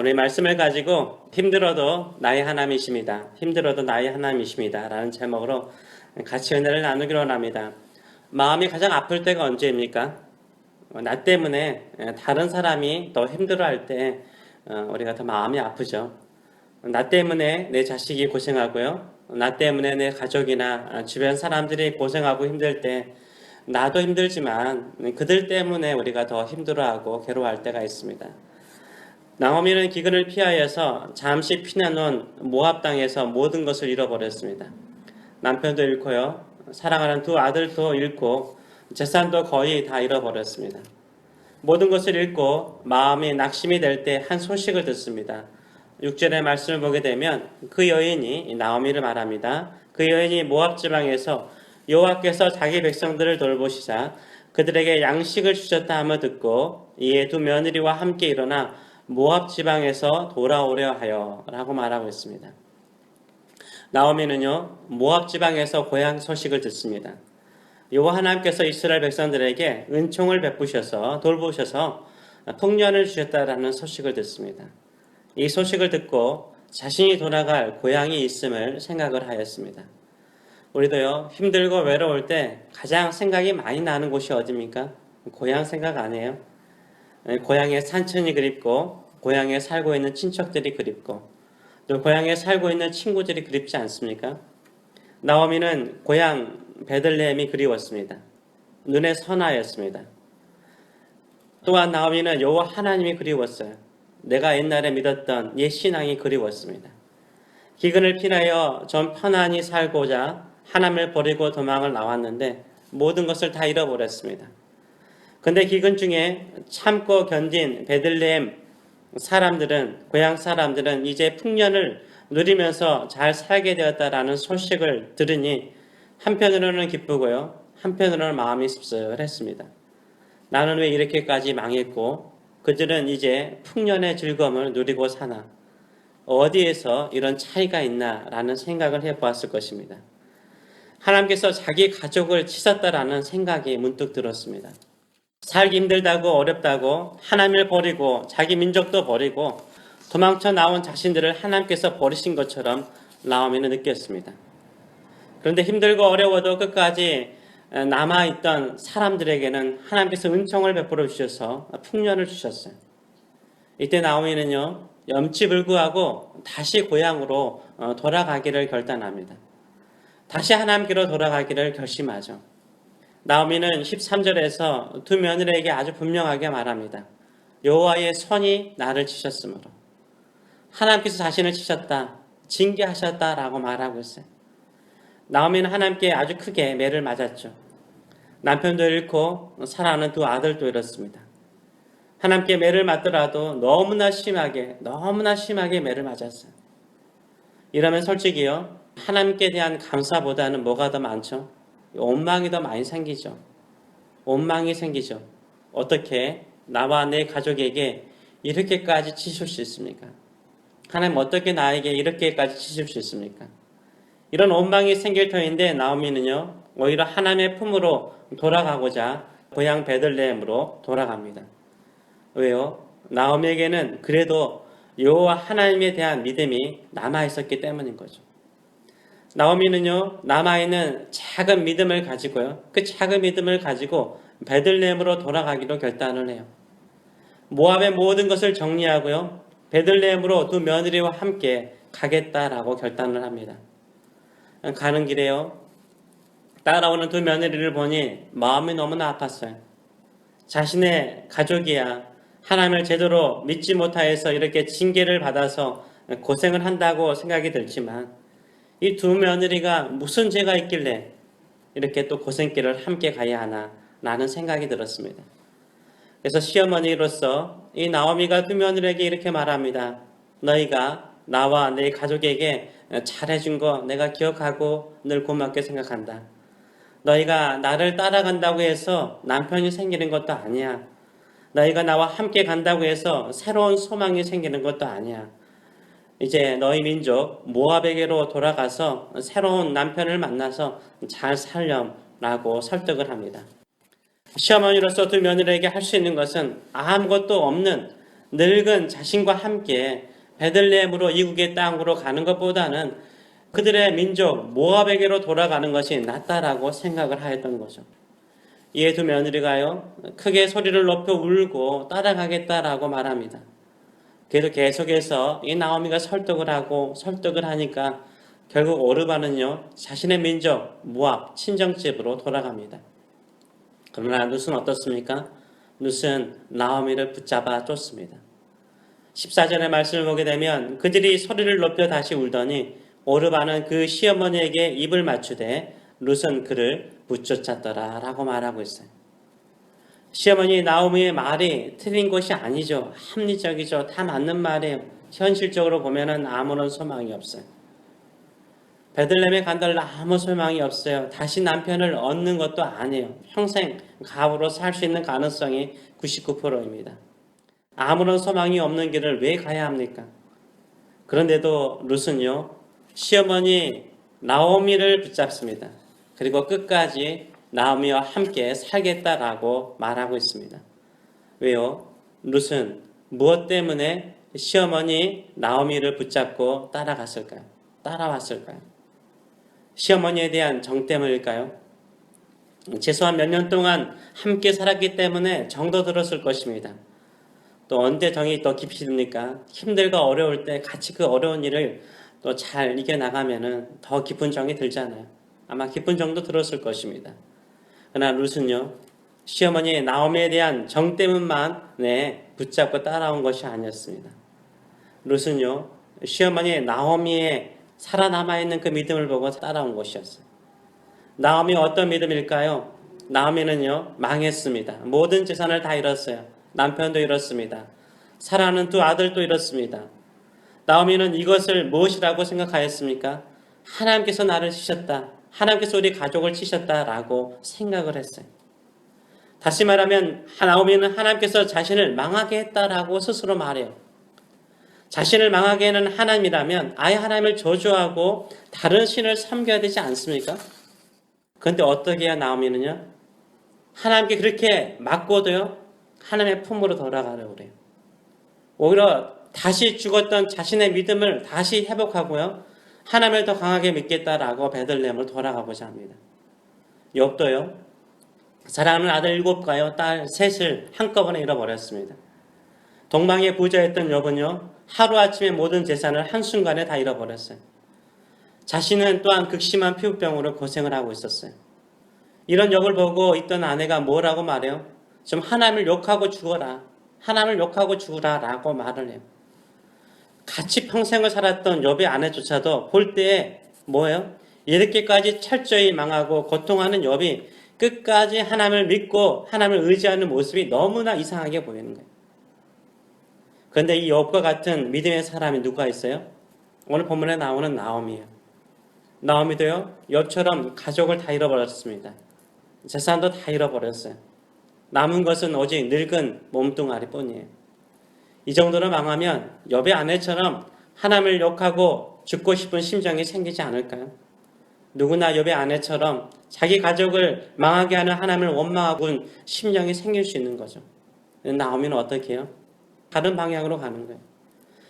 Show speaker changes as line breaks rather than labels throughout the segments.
오늘 말씀을 가지고 힘들어도 나의 하나님이십니다. 힘들어도 나의 하나님이십니다. 라는 제목으로 같이 은혜를 나누기로 합니다. 마음이 가장 아플 때가 언제입니까? 어, 나 때문에 다른 사람이 더 힘들어할 때 어, 우리가 더 마음이 아프죠. 나 때문에 내 자식이 고생하고요. 나 때문에 내 가족이나 주변 사람들이 고생하고 힘들 때 나도 힘들지만 그들 때문에 우리가 더 힘들어하고 괴로워할 때가 있습니다. 나오미는 기근을 피하여서 잠시 피난온 모압 땅에서 모든 것을 잃어버렸습니다. 남편도 잃고요. 사랑하는 두 아들도 잃고 재산도 거의 다 잃어버렸습니다. 모든 것을 잃고 마음이 낙심이 될 때 한 소식을 듣습니다. 6절의 말씀을 보게 되면 그 여인이 나오미를 말합니다. 그 여인이 모압 지방에서 여호와께서 자기 백성들을 돌보시자 그들에게 양식을 주셨다 하며 듣고 이에 두 며느리와 함께 일어나 모압 지방에서 돌아오려 하여라고 말하고 있습니다. 나오미는요 모압 지방에서 고향 소식을 듣습니다. 여호와 하나님께서 이스라엘 백성들에게 은총을 베푸셔서 돌보셔서 통년을 주셨다라는 소식을 듣습니다. 이 소식을 듣고 자신이 돌아갈 고향이 있음을 생각을 하였습니다. 우리도요 힘들고 외로울 때 가장 생각이 많이 나는 곳이 어디입니까? 고향 생각 안 해요? 고향의 산천이 그립고 고향에 살고 있는 친척들이 그립고 또 고향에 살고 있는 친구들이 그립지 않습니까? 나오미는 고향 베들레헴이 그리웠습니다. 눈에 선하였습니다. 또한 나오미는 여호와 하나님이 그리웠어요. 내가 옛날에 믿었던 옛 신앙이 그리웠습니다. 기근을 피하여 좀 편안히 살고자 하나님을 버리고 도망을 나왔는데 모든 것을 다 잃어버렸습니다. 근데 기근 중에 참고 견딘 베들레헴 사람들은 고향 사람들은 이제 풍년을 누리면서 잘 살게 되었다라는 소식을 들으니 한편으로는 기쁘고요. 한편으로는 마음이 씁쓸했습니다. 나는 왜 이렇게까지 망했고 그들은 이제 풍년의 즐거움을 누리고 사나 어디에서 이런 차이가 있나라는 생각을 해보았을 것입니다. 하나님께서 자기 가족을 치셨다라는 생각이 문득 들었습니다. 살기 힘들다고 어렵다고 하나님을 버리고 자기 민족도 버리고 도망쳐 나온 자신들을 하나님께서 버리신 것처럼 나오미는 느꼈습니다. 그런데 힘들고 어려워도 끝까지 남아있던 사람들에게는 하나님께서 은총을 베풀어 주셔서 풍년을 주셨어요. 이때 나오미는요, 염치불구하고 다시 고향으로 어, 돌아가기를 결단합니다. 다시 하나님께로 돌아가기를 결심하죠. 나오미는 13절에서 두 며느리에게 아주 분명하게 말합니다. 여호와의 손이 나를 치셨으므로 하나님께서 자신을 치셨다, 징계하셨다라고 말하고 있어요. 나오미는 하나님께 아주 크게 매를 맞았죠. 남편도 잃고 사랑하는 두 아들도 잃었습니다. 하나님께 매를 맞더라도 너무나 심하게, 너무나 심하게 매를 맞았어요. 이러면 솔직히요, 하나님께 대한 감사보다는 뭐가 더 많죠? 원망이 더 많이 생기죠. 원망이 생기죠. 어떻게 나와 내 가족에게 이렇게까지 치실 수 있습니까? 하나님 어떻게 나에게 이렇게까지 치실 수 있습니까? 이런 원망이 생길 터인데 나오미는요 오히려 하나님의 품으로 돌아가고자 고향 베들레헴으로 돌아갑니다. 왜요? 나오미에게는 그래도 여호와 하나님에 대한 믿음이 남아 있었기 때문인 거죠. 나오미는요 남아 있는 작은 믿음을 가지고요 그 작은 믿음을 가지고 베들레헴으로 돌아가기로 결단을 해요. 모압의 모든 것을 정리하고요 베들레헴으로 두 며느리와 함께 가겠다라고 결단을 합니다. 가는 길에요. 따라오는 두 며느리를 보니 마음이 너무나 아팠어요. 자신의 가족이야 하나님을 제대로 믿지 못하여서 이렇게 징계를 받아서 고생을 한다고 생각이 들지만 이 두 며느리가 무슨 죄가 있길래 이렇게 또 고생길을 함께 가야 하나 라는 생각이 들었습니다. 그래서 시어머니로서 이 나오미가 두 며느리에게 이렇게 말합니다. 너희가 나와 내 가족에게 잘해준 거 내가 기억하고 늘 고맙게 생각한다. 너희가 나를 따라간다고 해서 남편이 생기는 것도 아니야. 너희가 나와 함께 간다고 해서 새로운 소망이 생기는 것도 아니야. 이제 너희 민족 모압에게로 돌아가서 새로운 남편을 만나서 잘 살렴라고 설득을 합니다. 시어머니로서 두 며느리에게 할 수 있는 것은 아무것도 없는 늙은 자신과 함께 베들레헴으로 이국의 땅으로 가는 것보다는 그들의 민족 모압에게로 돌아가는 것이 낫다라고 생각을 하였던 거죠. 이에 두 며느리가요 크게 소리를 높여 울고 따라가겠다라고 말합니다. 그래도 계속해서 이 나오미가 설득을 하고 설득을 하니까 결국 오르바는요 자신의 민족 모압 친정집으로 돌아갑니다. 그러나 룻은 어떻습니까? 룻은 나오미를 붙잡아 쫓습니다. 14절의 말씀을 보게 되면 그들이 소리를 높여 다시 울더니 오르바는 그 시어머니에게 입을 맞추되 룻은 그를 붙쫓았더라 라고 말하고 있어요. 시어머니 나오미의 말이 틀린 것이 아니죠. 합리적이죠. 다 맞는 말이에요. 현실적으로 보면은 아무런 소망이 없어요. 베들렘에 간다를 아무 소망이 없어요. 다시 남편을 얻는 것도 아니에요. 평생 가부로 살 수 있는 가능성이 99%입니다. 아무런 소망이 없는 길을 왜 가야 합니까? 그런데도 룻은요, 시어머니 나오미를 붙잡습니다. 그리고 끝까지 나오미와 함께 살겠다라고 말하고 있습니다. 왜요? 룻은 무엇 때문에 시어머니 나오미를 붙잡고 따라갔을까요? 따라왔을까요? 시어머니에 대한 정 때문일까요? 최소한 몇 년 동안 함께 살았기 때문에 정도 들었을 것입니다. 또 언제 정이 더 깊이 듭니까? 힘들고 어려울 때 같이 그 어려운 일을 또 잘 이겨나가면은 더 깊은 정이 들잖아요. 아마 깊은 정도 들었을 것입니다. 그러나 룻은요, 시어머니 나오미에 대한 정 때문만 네, 붙잡고 따라온 것이 아니었습니다. 룻은요, 시어머니 나오미의 살아남아 있는 그 믿음을 보고 따라온 것이었어요. 나오미 어떤 믿음일까요? 나오미는요, 망했습니다. 모든 재산을 다 잃었어요. 남편도 잃었습니다. 사랑하는 두 아들도 잃었습니다. 나오미는 이것을 무엇이라고 생각하였습니까? 하나님께서 나를 치셨다. 하나님께서 우리 가족을 치셨다라고 생각을 했어요. 다시 말하면 나오미는 하나님께서 자신을 망하게 했다라고 스스로 말해요. 자신을 망하게 하는 하나님이라면 아예 하나님을 저주하고 다른 신을 섬겨야 되지 않습니까? 그런데 어떻게 해야 나오미는요? 하나님께 그렇게 맞고도요, 하나님의 품으로 돌아가려고 그래요. 오히려 다시 죽었던 자신의 믿음을 다시 회복하고요, 하나님을 더 강하게 믿겠다라고 베들레헴을 돌아가고자 합니다. 욥도요, 사랑하는 아들 일곱가요, 딸 셋을 한꺼번에 잃어버렸습니다. 동방의 부자였던 욥은요, 하루아침에 모든 재산을 한순간에 다 잃어버렸어요. 자신은 또한 극심한 피부병으로 고생을 하고 있었어요. 이런 욥을 보고 있던 아내가 뭐라고 말해요? 좀 하나님을 욕하고 죽어라. 하나님을 욕하고 죽으라 라고 말을 해요. 같이 평생을 살았던 욥의 아내조차도 볼 때에 뭐예요? 이렇게까지 철저히 망하고 고통하는 욥이 끝까지 하나님을 믿고 하나님을 의지하는 모습이 너무나 이상하게 보이는 거예요. 그런데 이 욥과 같은 믿음의 사람이 누가 있어요? 오늘 본문에 나오는 나옴이에요. 나옴이도요. 욥처럼 가족을 다 잃어버렸습니다. 재산도 다 잃어버렸어요. 남은 것은 오직 늙은 몸뚱아리뿐이에요. 이 정도로 망하면 욥의 아내처럼 하나님을 욕하고 죽고 싶은 심정이 생기지 않을까요? 누구나 욥의 아내처럼 자기 가족을 망하게 하는 하나님을 원망하고 심정이 생길 수 있는 거죠. 나오면 어떻게 해요? 다른 방향으로 가는 거예요.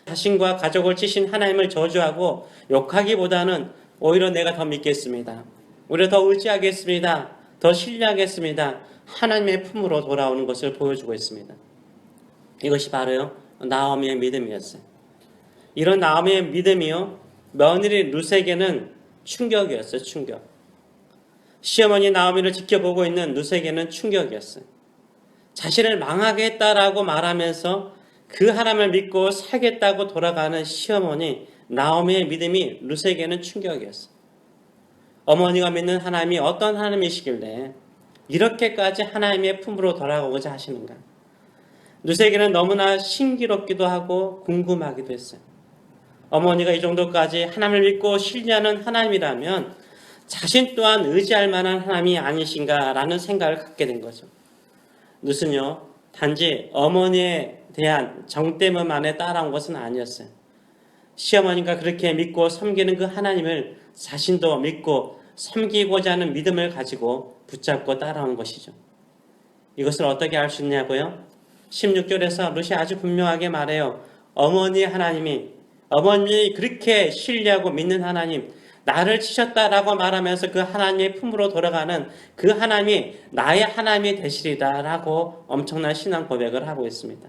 자신과 가족을 치신 하나님을 저주하고 욕하기보다는 오히려 내가 더 믿겠습니다. 오히려 더 의지하겠습니다. 더 신뢰하겠습니다. 하나님의 품으로 돌아오는 것을 보여주고 있습니다. 이것이 바로요 나오미의 믿음이었어요. 이런 나오미의 믿음이요 며느리 루세에게는 충격이었어요. 충격. 시어머니 나오미를 지켜보고 있는 루세에게는 충격이었어요. 자신을 망하게 했다라고 말하면서 그 하나님을 믿고 살겠다고 돌아가는 시어머니 나오미의 믿음이 루세에게는 충격이었어요. 어머니가 믿는 하나님이 어떤 하나님이시길래 이렇게까지 하나님의 품으로 돌아가고자 하시는가? 루세에게는 너무나 신기롭기도 하고 궁금하기도 했어요. 어머니가 이 정도까지 하나님을 믿고 신뢰하는 하나님이라면 자신 또한 의지할 만한 하나님이 아니신가라는 생각을 갖게 된 거죠. 루스는요, 단지 어머니에 대한 정 때문만에 따라온 것은 아니었어요. 시어머니가 그렇게 믿고 섬기는 그 하나님을 자신도 믿고 섬기고자 하는 믿음을 가지고 붙잡고 따라온 것이죠. 이것을 어떻게 알 수 있냐고요? 16절에서 루시 아주 분명하게 말해요. 어머니 하나님이 어머니 그렇게 신뢰하고 믿는 하나님 나를 치셨다라고 말하면서 그 하나님의 품으로 돌아가는 그 하나님이 나의 하나님이 되시리다라고 엄청난 신앙 고백을 하고 있습니다.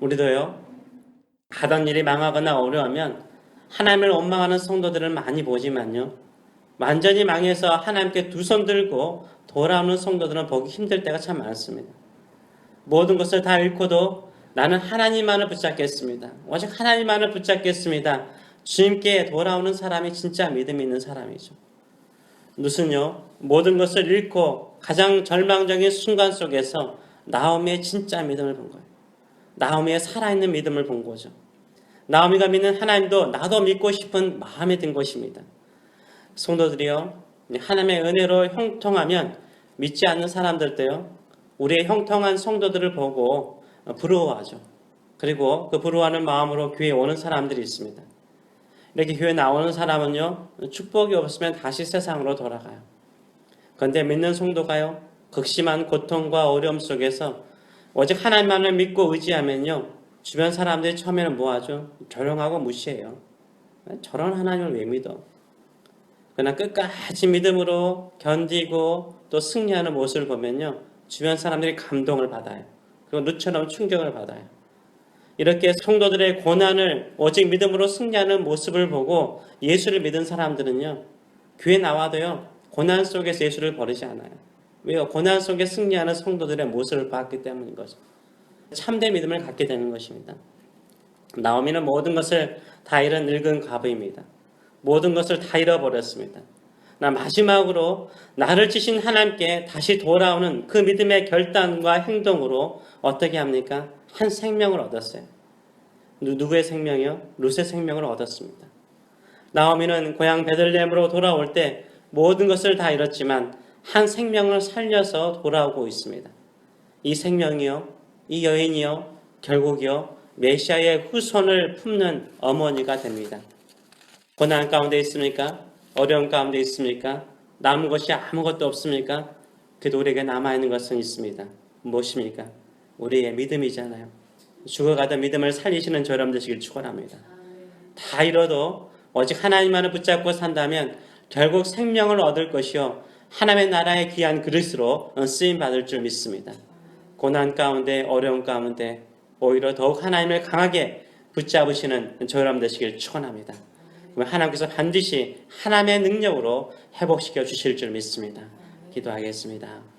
우리도요. 하던 일이 망하거나 어려우면 하나님을 원망하는 성도들을 많이 보지만요. 완전히 망해서 하나님께 두 손 들고 돌아오는 성도들은 보기 힘들 때가 참 많습니다. 모든 것을 다 잃고도 나는 하나님만을 붙잡겠습니다. 오직 하나님만을 붙잡겠습니다. 주님께 돌아오는 사람이 진짜 믿음 있는 사람이죠. 룻은요 모든 것을 잃고 가장 절망적인 순간 속에서 나오미의 진짜 믿음을 본 거예요. 나오미의 살아있는 믿음을 본 거죠. 나오미가 믿는 하나님도 나도 믿고 싶은 마음에 든 것입니다. 성도들이요 하나님의 은혜로 형통하면 믿지 않는 사람들도요 우리의 형통한 성도들을 보고 부러워하죠. 그리고 그 부러워하는 마음으로 교회에 오는 사람들이 있습니다. 이렇게 교회 나오는 사람은요, 축복이 없으면 다시 세상으로 돌아가요. 그런데 믿는 성도가요, 극심한 고통과 어려움 속에서 오직 하나님만을 믿고 의지하면요, 주변 사람들이 처음에는 뭐하죠? 조용하고 무시해요. 저런 하나님을 왜 믿어? 그러나 끝까지 믿음으로 견디고 또 승리하는 모습을 보면요, 주변 사람들이 감동을 받아요. 그리고 누처럼 충격을 받아요. 이렇게 성도들의 고난을 오직 믿음으로 승리하는 모습을 보고 예수를 믿은 사람들은요, 교회 나와도요, 고난 속에서 예수를 버리지 않아요. 왜요? 고난 속에 승리하는 성도들의 모습을 봤기 때문인 거죠. 참된 믿음을 갖게 되는 것입니다. 나오미는 모든 것을 다 잃은 늙은 과부입니다. 모든 것을 다 잃어버렸습니다. 나 마지막으로 나를 치신 하나님께 다시 돌아오는 그 믿음의 결단과 행동으로 어떻게 합니까? 한 생명을 얻었어요. 누구의 생명이요? 룻의 생명을 얻었습니다. 나오미는 고향 베들레헴으로 돌아올 때 모든 것을 다 잃었지만 한 생명을 살려서 돌아오고 있습니다. 이 생명이요, 이 여인이요, 결국이요, 메시아의 후손을 품는 어머니가 됩니다. 고난 가운데 있습니까? 어려움 가운데 있습니까? 남은 것이 아무것도 없습니까? 그래도 우리에게 남아있는 것은 있습니다. 무엇입니까? 우리의 믿음이잖아요. 죽어가던 믿음을 살리시는 저 여러분 되시길 축원합니다. 다 잃어도 오직 하나님만을 붙잡고 산다면 결국 생명을 얻을 것이요 하나님의 나라의 귀한 그릇으로 쓰임 받을 줄 믿습니다. 고난 가운데 어려움 가운데 오히려 더욱 하나님을 강하게 붙잡으시는 저 여러분 되시길 축원합니다. 하나님께서 반드시 하나님의 능력으로 회복시켜 주실 줄 믿습니다. 기도하겠습니다.